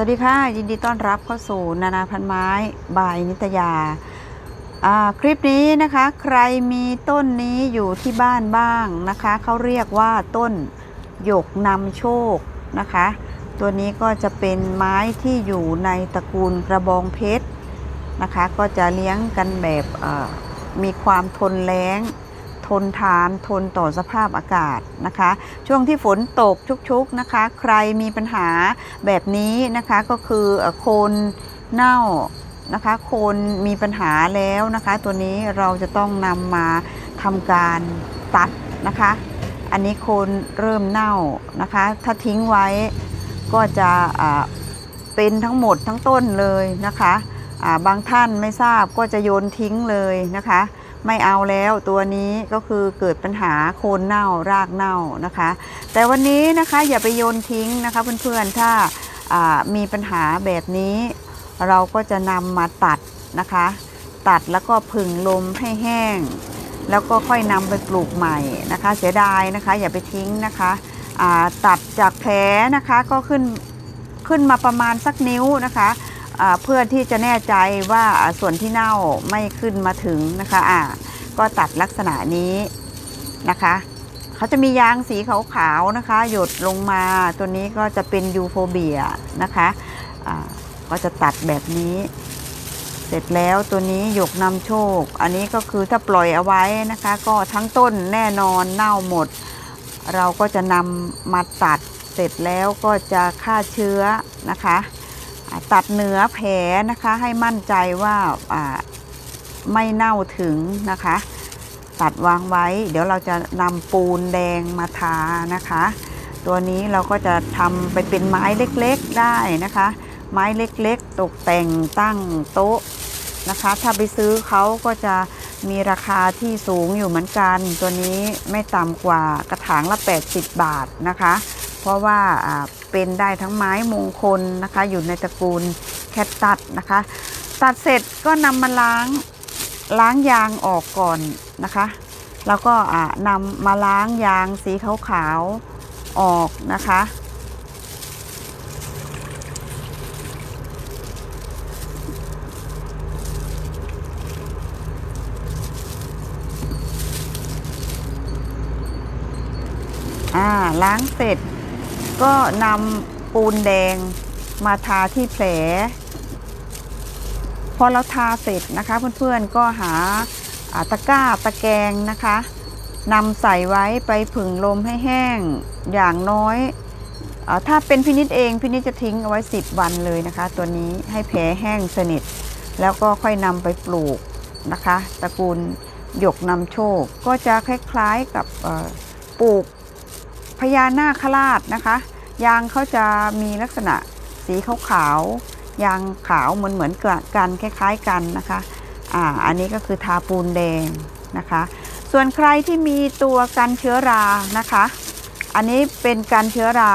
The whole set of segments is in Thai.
วัสดีค่ะ ยินดีต้อนรับเข้าสู่นานาพันไม้บายนิตยา คลิปนี้นะคะใครมีต้นนี้อยู่ที่บ้านบ้างนะคะเขาเรียกว่าต้นหยกนำโชคนะคะ ตัวนี้ก็จะเป็นไม้ที่อยู่ในตระกูลกระบองเพชรนะคะ ก็จะเลี้ยงกันแบบมีความทนแล้ง ทนทานทนต่อสภาพอากาศนะคะ ช่วงที่ฝนตกชุกๆนะคะ ใครมีปัญหาแบบนี้นะคะก็คือโคนเน่านะคะโคนมีปัญหาแล้วนะคะ ตัวนี้เราจะต้องนำมาทำการตัดนะคะ อันนี้โคนเริ่มเน่านะคะ ถ้าทิ้งไว้ก็จะเป็นทั้งหมดทั้งต้นเลยนะคะอ่าบางท่านไม่ทราบก็จะโยนทิ้งเลยนะคะ ไม่เอาแล้วตัวนี้ก็คือเกิดปัญหาโคนเน่ารากเน่านะคะ แต่วันนี้นะคะอย่าไปโยนทิ้งนะคะเพื่อนๆถ้ามีปัญหาแบบนี้ เราก็จะนำมาตัดนะคะ ตัดแล้วก็ผึ่งลมให้แห้ง แล้วก็ค่อยนำไปปลูกใหม่นะคะ เสียดายนะคะอย่าไปทิ้งนะคะตัดจากแผลนะคะก็ขึ้นขึ้นมาประมาณสักนิ้วนะคะ เพื่อที่จะแน่ใจว่าส่วนที่เน่าไม่ขึ้นมาถึงนะคะอ่าก็ตัดลักษณะนี้นะคะเขาจะมียางสีขาวๆนะคะ หยดลงมาตัวนี้ก็จะเป็นยูโฟเบียนะคะอ่าก็จะตัดแบบนี้ เสร็จแล้วตัวนี้หยกนำโชค อันนี้ก็คือถ้าปล่อยเอาไว้นะคะ ก็ทั้งต้นแน่นอนเน่าหมด เราก็จะนำมาตัดเสร็จแล้วก็จะฆ่าเชื้อนะคะ ตัดเหนือแผลนะคะให้มั่นใจว่าไม่เน่าถึงนะคะ ตัดวางไว้ เดี๋ยวเราจะนำปูนแดงมาทานะคะ ตัวนี้เราก็จะทำไปเป็นไม้เล็กๆได้นะคะ ไม้เล็กๆ ตกแต่งตั้งโต๊ะนะคะ ถ้าไปซื้อเขาก็จะมีราคาที่สูงอยู่เหมือนกัน ตัวนี้ไม่ต่ำกว่ากระถางละ 80 บาทนะคะ เพราะว่า เป็นได้ทั้งไม้มงคลนะคะ อยู่ในตระกูลแคตตัสนะคะ ตัดเสร็จก็นำมาล้างล้างยางออกก่อนนะคะ แล้วก็นำมาล้างยางสีขาวๆออกนะคะ อ่าล้างเสร็จ ก็นำปูนแดงมาทาที่แผล พอเราทาเสร็จนะคะ เพื่อนๆก็หาตะกร้าตะแกรงนะคะนำใส่ไว้ไปผึ่งลมให้แห้งอย่างน้อยอถ้าเป็นพินิษเองพินิษจะทิ้งเอาไว้ 10 วันเลยนะคะ ตัวนี้ให้แผลแห้งสนิท แล้วก็ค่อยนำไปปลูกนะคะตระกูลหยกนำโชคก็จะคล้ายๆกับปลูก พญานาคราชนะคะ ยางเขาจะมีลักษณะสีขาวๆยางขาวเหมือนเหมือนกันคล้าย ๆกันนะคะอ่าอันนี้ก็คือทาปูนแดงนะคะ ส่วนใครที่มีตัวกันเชื้อรานะคะ อันนี้เป็นกันเชื้อรา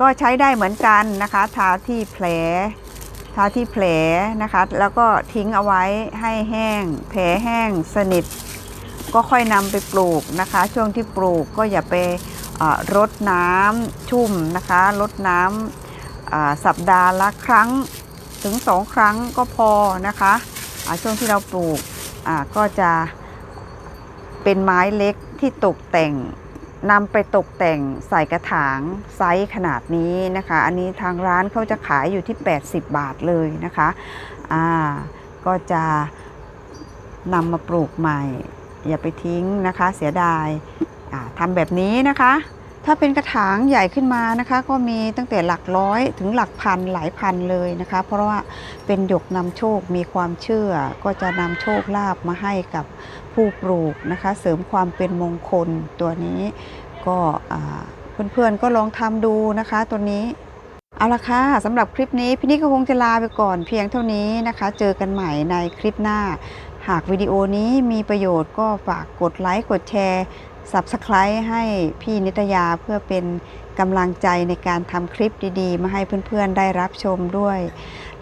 ก็ใช้ได้เหมือนกันนะคะ ทาที่แผล ทาที่แผลนะคะ แล้วก็ทิ้งเอาไว้ให้แห้ง แผลแห้งสนิท ก็ค่อยนำไปปลูกนะคะ ช่วงที่ปลูกก็อย่าไป รดน้ำชุ่มนะคะรดน้ำอ่าสัปดาห์ละครั้งถึงสองครั้งก็พอนะคะช่วงที่เราปลูกก็จะเป็นไม้เล็กที่ตกแต่งนำไปตกแต่งใส่กระถางไซส์ขนาดนี้นะคะ อันนี้ทางร้านเขาจะขายอยู่ที่ 80 บาทเลยนะคะอ่าก็จะนำมาปลูกใหม่ อย่าไปทิ้งนะคะเสียดาย ทำแบบนี้นะคะ ถ้าเป็นกระถางใหญ่ขึ้นมานะคะ ก็มีตั้งแต่หลักร้อยถึงหลักพันหลายพันเลยนะคะ เพราะว่าเป็นหยกนำโชคมีความเชื่อ ก็จะนำโชคลาภมาให้กับผู้ปลูกนะคะ เสริมความเป็นมงคลตัวนี้ก็อ่าเพื่อนๆก็ลองทำดูนะคะตัวนี้เอาละค่ะสำหรับคลิปนี้พี่นิกก็คงจะลาไปก่อนเพียงเท่านี้นะคะ เจอกันใหม่ในคลิปหน้า หากวิดีโอนี้มีประโยชน์ก็ฝากกดไลค์กดแชร์ Subscribe ให้พี่นิตยาเพื่อเป็นกำลังใจในการทำคลิปดีๆ มาให้เพื่อนๆได้รับชมด้วย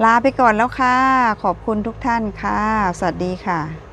ลาไปก่อนแล้วค่ะ ขอบคุณทุกท่านค่ะ สวัสดีค่ะ